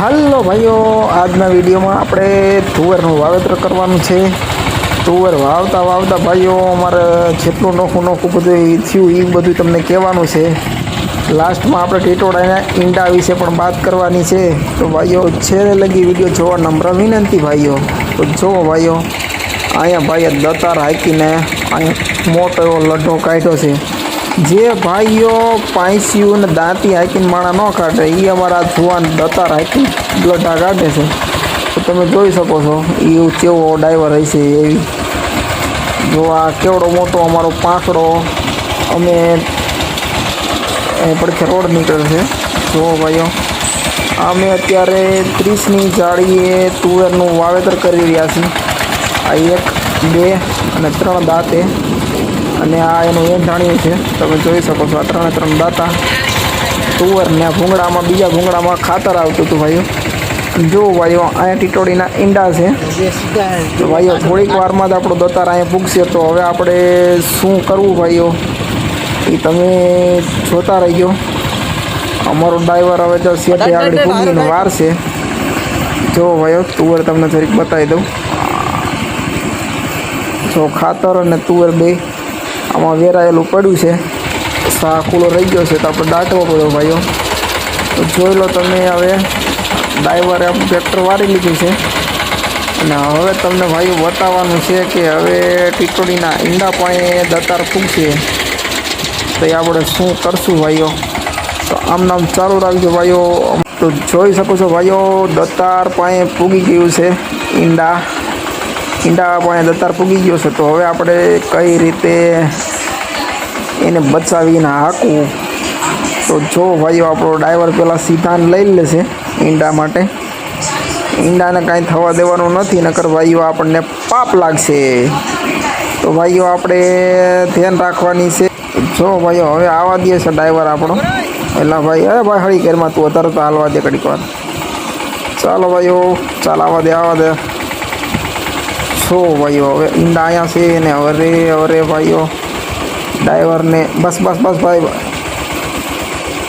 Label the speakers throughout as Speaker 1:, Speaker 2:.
Speaker 1: હાલો ભાઈઓ, આજના વિડીયોમાં આપણે તુવેરનું વાવેતર કરવાનું છે. તુવેર વાવતા વાવતા ભાઈઓ, અમારે જેટલું નોખું નોખું બધું થયું, એ બધું તમને કહેવાનું છે. લાસ્ટમાં આપણે ટીટોડાના ઈંડા વિશે પણ વાત કરવાની છે. તો ભાઈઓ, છેલ્લે લગી વીડિયો જોવા નમ્ર વિનંતી ભાઈઓ. તો જુઓ ભાઈઓ, અહીંયા ભાઈએ દતાર હાકીને અહીંયા મોટો એવો લડ્ડો કાઢ્યો છે. જે ભાઈઓ પાંસ્યું ને દાંતી હાકીને માણા ન કાઢે એ અમારા જુવાન દતાર હાંકી ગઢા કાઢે છે. તો તમે જોઈ શકો છો એ કેવો ડાઈવર હશે એવી. જો આ કેવડો મોટો અમારો પાંખડો, અમે પડખે રોડ નીકળે છે. જુઓ ભાઈઓ, અમે અત્યારે ત્રીસની જાળીએ તુવેરનું વાવેતર કરી રહ્યા છીએ. આ એક, બે અને ત્રણ દાંતે. અને આ એનું એંધાણિયું છે તમે જોઈ શકો છો આ ત્રણે ત્રણ દાંતા. તુવર ને આ ભૂંગળામાં, બીજા ભૂંગળામાં ખાતર આવતું હતું ભાઈઓ જો ભાઈઓ અહીંયા ટીટોડીના ઈંડા છે. તો ભાઈઓ થોડીક વારમાં જ આપણો દતાર અહીંયા પૂગશે તો હવે આપણે શું કરવું ભાઈઓ એ તમે જોતા રહીજો. અમારો ડ્રાઈવર હવે તો સેટે આગળ પૂગીને વાર છે. જો ભાઈઓ તુવર તમને જરીક બતાવી દઉં. જો ખાતર અને તુવર બે. આમાં વેરાયેલું પડ્યું છે. સા કુલો રહી ગયો છે તો આપણે દાટવો પડ્યો ભાઈઓ. તો જોઈ લો તમે હવે ડ્રાઈવરે આપણું ટ્રેક્ટર વારી લીધું છે. અને હવે તમને ભાઈઓ બતાવવાનું છે કે હવે ટીટોડીના ઈંડા પણ દતાર ફૂંકશે. તો એ આપણે શું કરશું ભાઈઓ? તો આમ નામ ચાલુ રાખજો ભાઈઓ. તો જોઈ શકો છો ભાઈઓ, દતાર પાસે પૂગી ગયું છે ઈંડા. ઈંડા પાણી દતાર પૂગી ગયો છે. તો હવે આપણે કઈ રીતે એને બચાવીને હાંકવું? તો જો ભાઈઓ, આપણો ડ્રાઈવર પહેલાં સિદ્ધાંત લઈ લેશે ઈંડા માટે. ઈંડાને કાંઈ થવા દેવાનું નથી, નકર ભાઈઓ, આપણને પાપ લાગશે. તો ભાઈઓ, આપણે ધ્યાન રાખવાની છે. જો ભાઈઓ, હવે આવવા દે છે ડ્રાઈવર આપણો. એટલે ભાઈ, અરે ભાઈ, હળી ઘેરમાં તું, અત્યારે તો હાલવા દે ઘડીક વાર. ચાલો ભાઈઓ, ચાલ આવા દે, આવવા દે. છો ભાઈઓ? હવે ઈંડા અહીંયા છે ને અરે અરે ભાઈઓ. ડ્રાઈવરને બસ બસ બસ ભાઈ.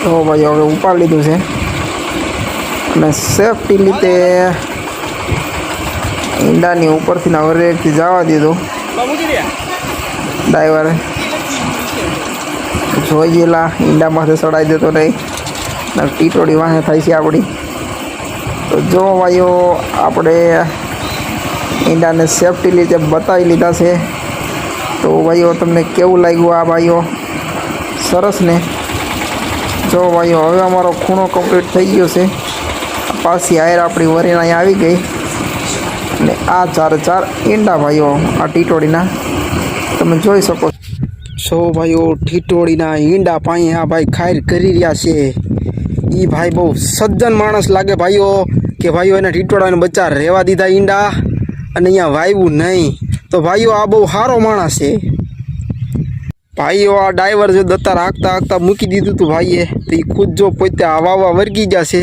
Speaker 1: તો ભાઈઓ, હવે ઉપાડ લીધું છે. અને સેફટી રીતે ઈંડાની ઉપરથી ને હરેકથી જવા દીધું. ડ્રાઈવરે જોઈ ગયેલા માથે ચડાવી દેતો નહીં. ટીટોડી વાહે થાય છે આપણી. તો જો ભાઈઓ, આપણે ઈંડાને સેફટી રીતે બતાવી લીધા છે. તો ભાઈઓ, તમને કેવું લાગ્યું આ ભાઈઓ? સરસ ને? જો ભાઈઓ, હવે અમારો ખૂણો કમ્પ્લીટ થઈ ગયો છે. પાછી આયર આપણી અહીંયા આવી ગઈ. અને આ ચાર ચાર ઈંડા ભાઈઓ, આ ટીટોળીના. તમે જોઈ શકો છો. ભાઈઓ ઠીટોળીના ઈંડા પાણી આ ભાઈ ખાયર કરી રહ્યા છે. એ ભાઈ બહુ સજ્જન માણસ લાગે ભાઈઓ, કે ભાઈઓ એને ઠીટોળાને બચ્ચા રહેવા દીધા ઈંડા. અને અહીંયા વાવ્યું નહીં. તો ભાઈઓ, આ બહુ સારો માણસ છે. ભાઈઓ, આ ડ્રાઈવર જો દત્તા હાંકતા હાંકતા મૂકી દીધું હતું ભાઈએ, તો એ ખુદ જો પોતે આ આવા વર્ગી જશે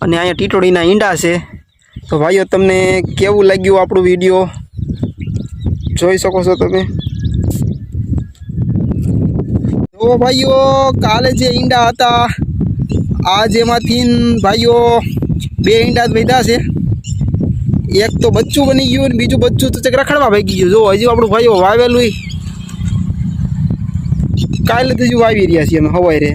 Speaker 1: અને અહીંયા ટીટોડીના ઈંડા છે. તો ભાઈઓ, તમને કેવું લાગ્યું આપણું વીડિયો? જોઈ શકો છો તમે. તો ભાઈઓ, કાલે જે ઈંડા હતા, આજ એમાંથી ભાઈઓ બે ઈંડા જ વધ્યા છે. એક તો બચ્ચું બની ગયું ને બીજું બચ્ચું તો ચક રખડવા ભાગી ગયું. જો હજુ આપણું ભાઈઓ વાવેલું કાલે તો હજુ વાવી રહ્યા છીએ અમે હવાઈ રે